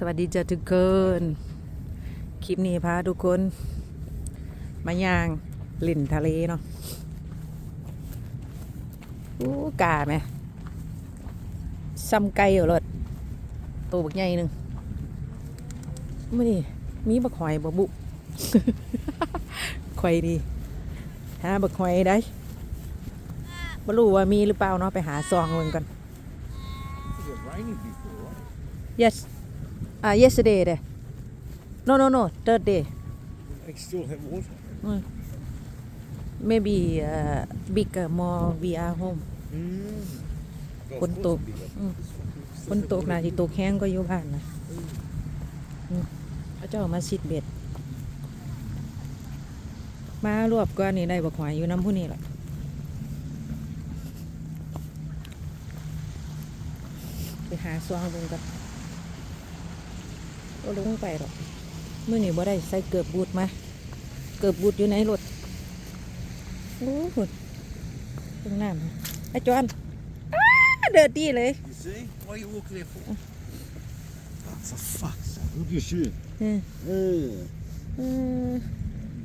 สวัสดีจ้าทุกคนคลิปนี้พาทุกคน มายางลินทะเลเนาะอู้กาไหมซ้ำไก่อยู่รถตัวบักใหญ่หนึ่งไม่นี่มีบักหอยบะบุข่อยดีหาบักหอยได้ไม่รู้ว่ามีหรือเปล่าเนาะไปหาซองเงินก่อน yes uh, yesterday there no no no third day They still have water. maybe uh, bigger more we are home Mm. Well, Quân of course tục. it'll be like Mm. this one. ฝนตกนะที่ตกแห้งก็อยู่บ้านนะอืมเขาเจ้ามาซิดเบ็ด มารวบก็นี่ได้บักหอยอยู่น้ำผู้นี่แหละไปหาซวงลงกัน ก็ลงไปหรอกเมื่อนี่บ่ได้ใส่เกือบบูดมา เกือบบูดอยู่ในรถโอ้โหตรงน้ำไอ้จอนอ้าเดินดีเลย You see? Why are you walking there for? Oh, for fuck's sake. Look at your shoe. เออ Uh, เออ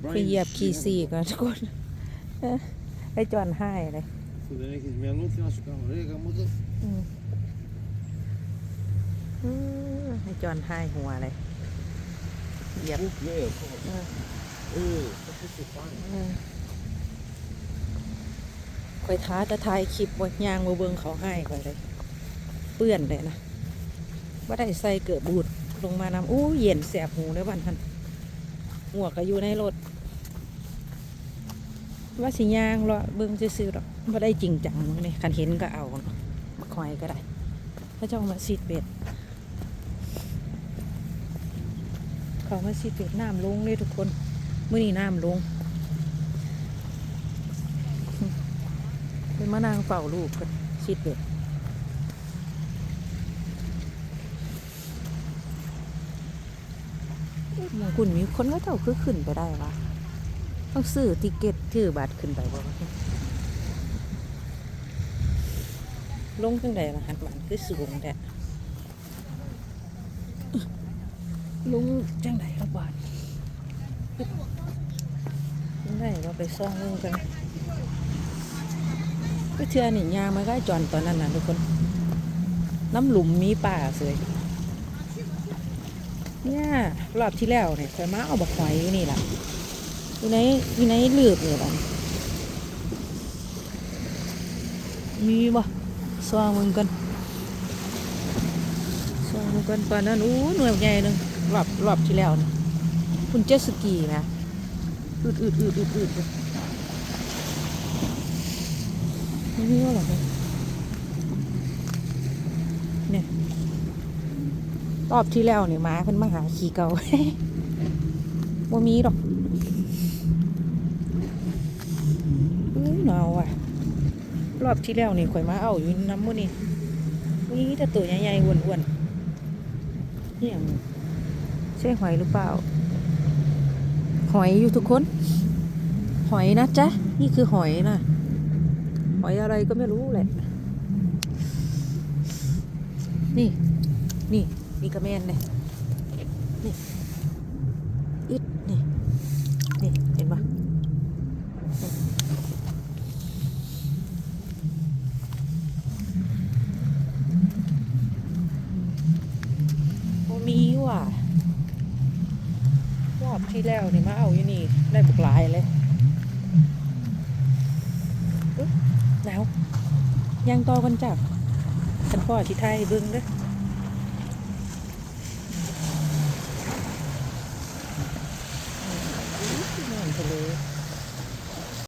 ไป brain เหยียบ shit ขี่ on สี่ the- ก่อนทุกคนเออไอ้จอนให้เลย Så den är inte mer låt jag ska ha det kan man ta. อืมเออให้ จอนให้หัวเลยเหยียบ Walk there. come on. Ja. Uh, that's just so fine. เออคอยท้าจะถ่ายคลิปว่ายางมาเบิงเขาให้ก่อนเลยเปื้อนเลยนะว่าได้ใส่เกิดบูดลงมานำอู้เย็นแสบหูเลยวันทันหมวก็อยู่ในรถว่าสิยางรอเบิ่งซื่อๆหรอกว่าได้จริงจังมั้งเนี่ยคันเห็นก็เอามาคอยก็ได้ถ้าเจ้ามาซีดเบ็ด เขามาซีดเบ็ดน้ำลงเลยทุกคนเมื่อนี้น้ำลงเป็นมานางเฝ้าลูกกันซีดเบ็ดมงคุณมีคนก็เจ้าคือขึ้นไปได้วะต้องซื้อติเก็ตถือบัตรขึ้นไปบ่ลงจังใดล่ะหันบันคือสูงแต่ ลงจังใดครับบาทจังใดว่าไปซ่องลงกันก็เชื่อนี่ยางมาก็จอนตอนนั้นน่ะทุกคน น้ำหลุมมีป่าเสยเนี่ยรอบที่แล้วเนี่ยเคยมาเอาบักหอยอยู่นี่แหละอยู่ในอยู่ในหลืบเลยบ้านมีบ่สว่างมึงกัน สว่างมึงกันปานนั้นอู้หน่วยใหญ่หนึงรอบรอบที่แล้วนี่คุณเจตสกีนะอืดอืดอืดอืดอืดเลยไม่มีว่าหรอกเนี่ยรอบที่แล้วนี่หมาเพิ่นมาหาขี่เก่าบ่มีดอกอุ้ยหนาวอะ รอบที่แล้วนี่ข่อยมาเอาอยู่น้ำมื้อนี่นี่แต่ตัวใหญ่ๆอ้วนๆ นี่ยงใช่หอยหรือเปล่า หอยอยู่ทุกคน หอยนะจ๊ะ นี่คือหอยนะหอยอะไรก็ไม่รู้แหละ นี่ นี่ นี่กระแมนเลยนี่ อิดนี่นี่ เห็นปะ โอ้มีว่ะรอบ ที่แล้วนี่มาเอาอยู่นี่ได้บุกหลายเลยหนาวยังต่อกันจับฉันพ่อที่ไทยเบิ้งเด้อ